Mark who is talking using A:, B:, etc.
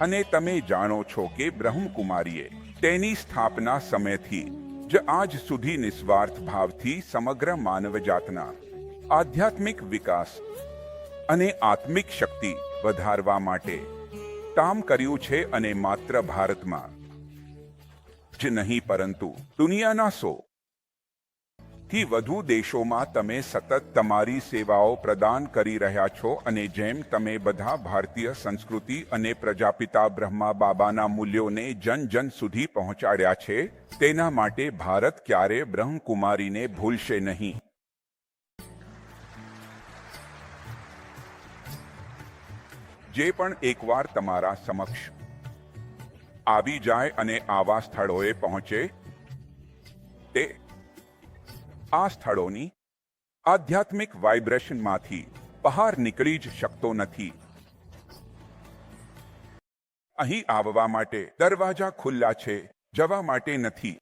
A: અને તમે જાણો છો કે બ્રહ્મકુમારીએ તેની સ્થાપના સમયથી જ આજ સુધી નિસ્વાર્થ ભાવથી સમગ્ર માનવજાતના આધ્યાત્મિક વિકાસ અને આત્મિક શક્તિ વધારવા માટે કામ કર્યું છે અને માત્ર ભારતમાં જ નહીં, પરંતુ દુનિયાના સો થી વધુ દેશોમાં તમે સતત તમારી સેવાઓ પ્રદાન કરી રહ્યા છો અને જેમ તમે બધા ભારતીય સંસ્કૃતિ અને પ્રજાપિતા બ્રહ્મા બાબાના મૂલ્યોને જન જન સુધી પહોંચાડ્યા છે, તેના માટે ભારત ક્યારે બ્રહ્મકુમારીને ભૂલશે નહીં. જે પણ એકવાર તમારા સમક્ષ આવી જાય અને આવા સ્થળોએ પહોંચે, તે આ સ્થળોની આધ્યાત્મિક વાઇબ્રેશનમાંથી બહાર નીકળી જ શકતો નથી. અહીં આવવા માટે દરવાજા ખુલ્લા છે, જવા માટે નથી.